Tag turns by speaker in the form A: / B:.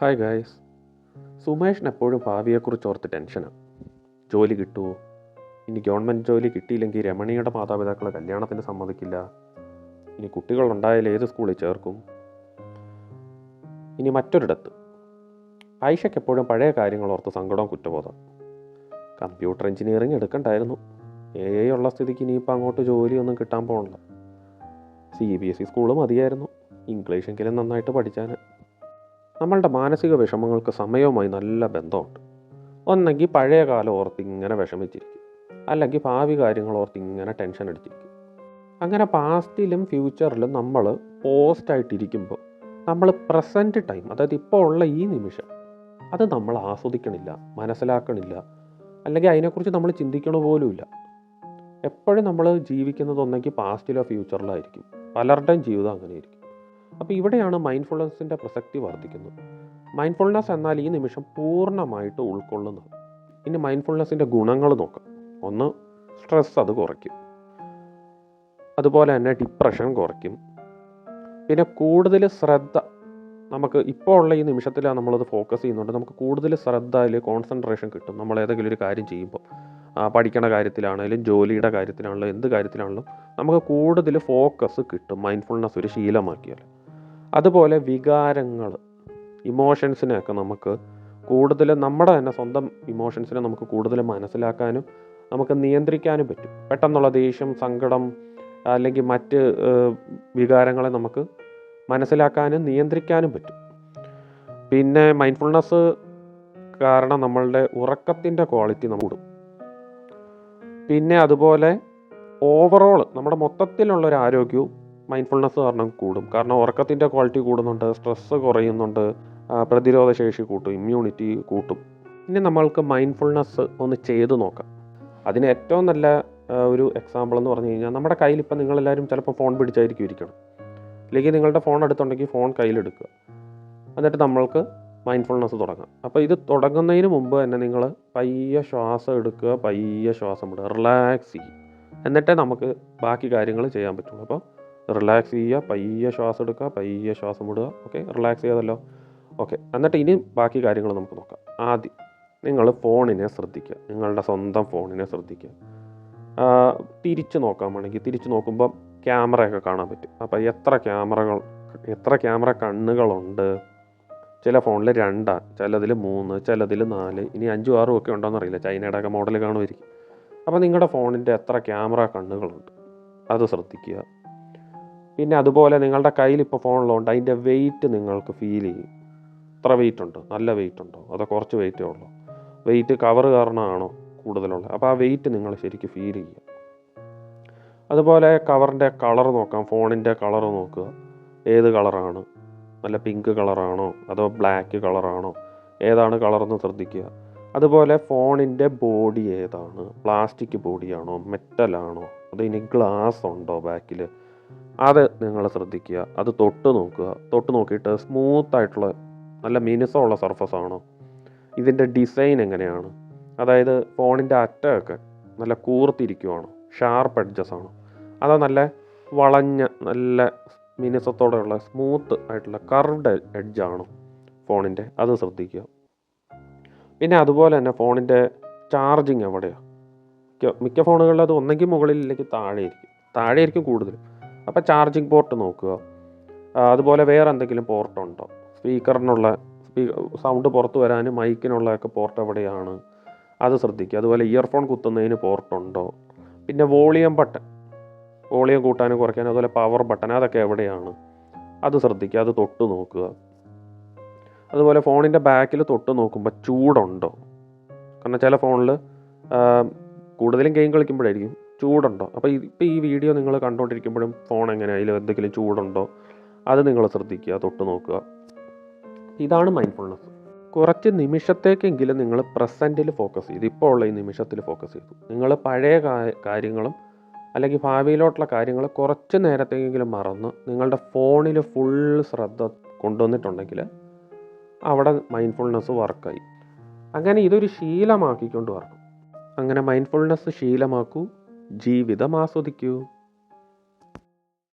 A: Hi guys സുമേഷിന് എപ്പോഴും ഭാവിയെക്കുറിച്ച് ഓർത്ത് ടെൻഷനാണ് ജോലി കിട്ടുമോ ഇനി ഗവൺമെന്റ് ജോലി കിട്ടിയില്ലെങ്കിൽ രമണിയുടെ മാതാപിതാക്കളെ കല്യാണത്തിന് സമ്മതിക്കില്ല. ഇനി കുട്ടികളുണ്ടായാൽ ഏത് സ്കൂളിൽ ചേർക്കും? ഇനി മറ്റൊരിടത്ത്. ആയിഷയ്ക്ക് എപ്പോഴും പഴയ കാര്യങ്ങൾ ഓർത്ത് സങ്കടവും കുറ്റബോധം. കമ്പ്യൂട്ടർ എഞ്ചിനീയറിംഗ് എടുക്കണ്ടായിരുന്നു. എ ഐ ഉള്ള സ്ഥിതിക്ക് ഇനിയിപ്പോൾ അങ്ങോട്ട് ജോലിയൊന്നും കിട്ടാൻ പോകണില്ല C B S E school മതിയായിരുന്നു. ഇംഗ്ലീഷെങ്കിലും നന്നായിട്ട് പഠിച്ചാൽ നമ്മളുടെ മാനസിക വിഷമങ്ങൾക്ക് സമയവുമായി നല്ല ബന്ധമുണ്ട്. ഒന്നെങ്കിൽ പഴയ കാലം ഓർത്ത് ഇങ്ങനെ വിഷമിച്ചിരിക്കും. അല്ലെങ്കിൽ ഭാവി കാര്യങ്ങൾ ഓർത്ത് ഇങ്ങനെ ടെൻഷൻ അടിച്ചിരിക്കും. അങ്ങനെ പാസ്റ്റിലും ഫ്യൂച്ചറിലും നമ്മൾ പോസ്റ്റായിട്ടിരിക്കുമ്പോൾ നമ്മൾ പ്രസന്റ് ടൈം അതായത് ഇപ്പോൾ ഉള്ള ഈ നിമിഷം അത് നമ്മൾ ആസ്വദിക്കണില്ല മനസ്സിലാക്കണില്ല അല്ലെങ്കിൽ അതിനെക്കുറിച്ച് നമ്മൾ ചിന്തിക്കണ പോലുമില്ല. എപ്പോഴും നമ്മൾ ജീവിക്കുന്നത് ഒന്നെങ്കിൽ പാസ്റ്റിലോ ഫ്യൂച്ചറിലോ ആയിരിക്കും. പലരുടെയും ജീവിതം അങ്ങനെയായിരിക്കും. അപ്പോൾ ഇവിടെയാണ് മൈൻഡ്ഫുൾനെസ്സിന്റെ പ്രസക്തി വർദ്ധിക്കുന്നത്. മൈൻഡ്ഫുൾനെസ് എന്നാൽ ഈ നിമിഷം പൂർണമായിട്ട് ഉൾക്കൊള്ളുന്നത്. ഇനി മൈൻഡ്ഫുൾനെസ്സിന്റെ ഗുണങ്ങൾ നോക്കാം. ഒന്ന് സ്ട്രെസ് അത് കുറയ്ക്കും. അതുപോലെ തന്നെ ഡിപ്രഷൻ കുറയ്ക്കും. പിന്നെ കൂടുതൽ ശ്രദ്ധ നമുക്ക് ഇപ്പോൾ ഉള്ള ഈ നിമിഷത്തിലാണ് നമ്മളത് ഫോക്കസ് ചെയ്യുന്നുണ്ട് നമുക്ക് കൂടുതൽ ശ്രദ്ധ അതിൽ കോൺസെൻട്രേഷൻ കിട്ടും. നമ്മൾ ഏതെങ്കിലും ഒരു കാര്യം ചെയ്യുമ്പോൾ പഠിക്കണ കാര്യത്തിലാണെങ്കിലും ജോലിയുടെ കാര്യത്തിലാണെങ്കിലും എന്ത് കാര്യത്തിലാണെങ്കിലും നമുക്ക് കൂടുതൽ ഫോക്കസ് കിട്ടും മൈൻഡ്ഫുൾനെസ് ഒരു ശീലമാക്കിയാൽ അതുപോലെ വികാരങ്ങൾ ഇമോഷൻസിനെയൊക്കെ നമുക്ക് കൂടുതൽ നമ്മുടെ തന്നെ സ്വന്തം ഇമോഷൻസിനെ നമുക്ക് കൂടുതൽ മനസ്സിലാക്കാനും നമുക്ക് നിയന്ത്രിക്കാനും പറ്റും. പെട്ടെന്നുള്ള ദേഷ്യം സങ്കടം അല്ലെങ്കിൽ മറ്റ് വികാരങ്ങളെ നമുക്ക് മനസ്സിലാക്കാനും നിയന്ത്രിക്കാനും പറ്റും. പിന്നെ മൈൻഡ്ഫുൾനെസ് കാരണം നമ്മളുടെ ഉറക്കത്തിന്റെ ക്വാളിറ്റി നമ്മൾ കൂടും. പിന്നെ അതുപോലെ ഓവറോൾ നമ്മുടെ മൊത്തത്തിലുള്ള ഒരു ആരോഗ്യവും മൈൻഡ്ഫുൾനെസ് കാരണം കൂടും. കാരണം ഉറക്കത്തിന്റെ ക്വാളിറ്റി കൂടുന്നുണ്ട് സ്ട്രെസ്സ് കുറയുന്നുണ്ട് പ്രതിരോധശേഷി പ്രതിരോധ ശേഷി കൂട്ടും ഇമ്മ്യൂണിറ്റി കൂട്ടും. ഇനി നമ്മൾക്ക് മൈൻഡ്ഫുൾനെസ് ഒന്ന് ചെയ്ത് നോക്കാം. അതിന് ഏറ്റവും നല്ല ഒരു എക്സാമ്പിൾ എന്ന് പറഞ്ഞു കഴിഞ്ഞാൽ നമ്മുടെ കയ്യിൽ ഇപ്പം നിങ്ങളെല്ലാവരും ചിലപ്പോൾ ഫോൺ പിടിച്ചായിരിക്കും ഇരിക്കണം. അല്ലെങ്കിൽ നിങ്ങളുടെ ഫോൺ അടുത്തുണ്ടെങ്കിൽ ഫോൺ കയ്യിലെടുക്കുക. എന്നിട്ട് നമ്മൾക്ക് മൈൻഡ്ഫുൾനെസ് തുടങ്ങാം. അപ്പോൾ ഇത് തുടങ്ങുന്നതിന് മുമ്പ് തന്നെ നിങ്ങൾ പയ്യെ ശ്വാസം എടുക്കുക പയ്യെ ശ്വാസം വിടുക റിലാക്സ് ചെയ്യും എന്നിട്ടേ നമുക്ക് ബാക്കി കാര്യങ്ങൾ ചെയ്യാൻ പറ്റുള്ളൂ. അപ്പോൾ റിലാക്സ് ചെയ്യുക പയ്യെ ശ്വാസം എടുക്കുക പയ്യെ ശ്വാസം വിടുക. ഓക്കെ റിലാക്സ് ചെയ്തല്ലോ ഓക്കെ എന്നിട്ട് ഇനി ബാക്കി കാര്യങ്ങൾ നമുക്ക് നോക്കാം. ആദ്യം നിങ്ങൾ ഫോണിനെ ശ്രദ്ധിക്കുക. നിങ്ങളുടെ സ്വന്തം ഫോണിനെ ശ്രദ്ധിക്കുക. തിരിച്ചു നോക്കാൻ വേണമെങ്കിൽ തിരിച്ച് നോക്കുമ്പോൾ ക്യാമറയൊക്കെ കാണാൻ പറ്റും. അപ്പോൾ എത്ര ക്യാമറകൾ എത്ര ക്യാമറ കണ്ണുകളുണ്ട്? ചില ഫോണിൽ രണ്ടാണ് ചിലതിൽ മൂന്ന് ചിലതിൽ നാല് ഇനി അഞ്ചും ആറും ഒക്കെ ഉണ്ടോയെന്ന് അറിയില്ല. ചൈനയുടെ ഒക്കെ മോഡൽ കാണുമായിരിക്കും. അപ്പോൾ നിങ്ങളുടെ ഫോണിന്റെ എത്ര ക്യാമറ കണ്ണുകളുണ്ട്? അത് ശ്രദ്ധിക്കുക. പിന്നെ അതുപോലെ നിങ്ങളുടെ കയ്യിൽ ഇപ്പോൾ ഫോണിലുണ്ട് അതിന്റെ വെയിറ്റ് നിങ്ങൾക്ക് ഫീൽ ചെയ്യും. എത്ര വെയിറ്റ് ഉണ്ട് നല്ല വെയിറ്റ് ഉണ്ടോ? അതോ കുറച്ച് വെയിറ്റേ ഉള്ളൂ? വെയിറ്റ് കവർ കാരണമാണോ കൂടുതലുള്ളത്? അപ്പോൾ ആ വെയിറ്റ് നിങ്ങൾ ശരിക്കും ഫീൽ ചെയ്യുക. അതുപോലെ കവറിന്റെ കളർ നോക്കാം ഫോണിന്റെ കളർ നോക്കുക. ഏത് കളറാണ് നല്ല പിങ്ക് കളറാണോ അതോ ബ്ലാക്ക് കളറാണോ ഏതാണ് കളറെന്ന് ശ്രദ്ധിക്കുക. അതുപോലെ ഫോണിന്റെ ബോഡി ഏതാണ്? പ്ലാസ്റ്റിക് ബോഡിയാണോ മെറ്റലാണോ അതോ ഇനി ഗ്ലാസ് ഉണ്ടോ ബാക്കിൽ അത് നിങ്ങൾ ശ്രദ്ധിക്കുക. അത് തൊട്ട് നോക്കുക. തൊട്ട് നോക്കിയിട്ട് സ്മൂത്ത് ആയിട്ടുള്ള നല്ല മിനുസമുള്ള സർഫസ് ആണോ? ഇതിന്റെ ഡിസൈൻ എങ്ങനെയാണ്? അതായത് ഫോണിന്റെ അറ്റമൊക്കെ നല്ല കൂർത്തിരിക്കുവാണോ? ഷാർപ്പ് എഡ്ജസ് ആണോ? അതോ നല്ല വളഞ്ഞ നല്ല മിനുസത്തോടെയുള്ള സ്മൂത്ത് ആയിട്ടുള്ള കർവ്ഡ് എഡ്ജാണോ ഫോണിന്റെ അത് ശ്രദ്ധിക്കുക. പിന്നെ അതുപോലെ തന്നെ ഫോണിന്റെ ചാർജിങ് എവിടെയാണ് മിക്ക ഫോണുകളിലും അത് ഒന്നെങ്കിൽ മുകളിൽ ഇല്ലെങ്കിൽ താഴെ ആയിരിക്കും താഴെ ആയിരിക്കും കൂടുതൽ അപ്പോൾ ചാർജിങ് പോർട്ട് നോക്കുക. അതുപോലെ വേറെ എന്തെങ്കിലും പോർട്ടുണ്ടോ സ്പീക്കറിനുള്ള സ്പീ സൗണ്ട് പുറത്ത് വരാനും മൈക്കിനുള്ളതൊക്കെ പോർട്ട് എവിടെയാണ്? അത് ശ്രദ്ധിക്കുക. അതുപോലെ ഇയർഫോൺ കുത്തുന്നതിന് പോർട്ടുണ്ടോ പിന്നെ വോളിയം ബട്ടൺ വോളിയം കൂട്ടാനും കുറയ്ക്കാനും അതുപോലെ പവർ ബട്ടൺ അതൊക്കെ എവിടെയാണ്? അത് ശ്രദ്ധിക്കുക. അത് തൊട്ട് നോക്കുക. അതുപോലെ ഫോണിന്റെ ബാക്കിൽ തൊട്ട് നോക്കുമ്പോൾ ചൂടുണ്ടോ? കാരണം ചില ഫോണിൽ കൂടുതലും ഗെയിം കളിക്കുമ്പോഴായിരിക്കും ചൂടുണ്ടോ? അപ്പോൾ ഇപ്പോൾ ഈ വീഡിയോ നിങ്ങൾ കണ്ടുകൊണ്ടിരിക്കുമ്പോഴും ഫോൺ എങ്ങനെ? അതിൽ എന്തെങ്കിലും ചൂടുണ്ടോ? അത് നിങ്ങൾ ശ്രദ്ധിക്കുക തൊട്ട് നോക്കുക. ഇതാണ് മൈൻഡ്ഫുൾനെസ് കുറച്ച് നിമിഷത്തേക്കെങ്കിലും നിങ്ങൾ പ്രസന്റിൽ ഫോക്കസ് ചെയ്തു. ഇപ്പോൾ ഉള്ള ഈ നിമിഷത്തിൽ ഫോക്കസ് ചെയ്തു. നിങ്ങൾ പഴയ കാര്യങ്ങളും അല്ലെങ്കിൽ ഭാവിയിലോട്ടുള്ള കാര്യങ്ങൾ കുറച്ച് നേരത്തേക്കെങ്കിലും മറന്ന് നിങ്ങളുടെ ഫോണിൽ ഫുൾ ശ്രദ്ധ കൊണ്ടുവന്നിട്ടുണ്ടെങ്കിൽ അവിടെ മൈൻഡ്ഫുൾനെസ് വർക്കായി അങ്ങനെ ഇതൊരു ശീലമാക്കിക്കൊണ്ട് വരണം. അങ്ങനെ മൈൻഡ്ഫുൾനെസ് ശീലമാക്കൂ. ജീവിതം ആസ്വദിക്കൂ.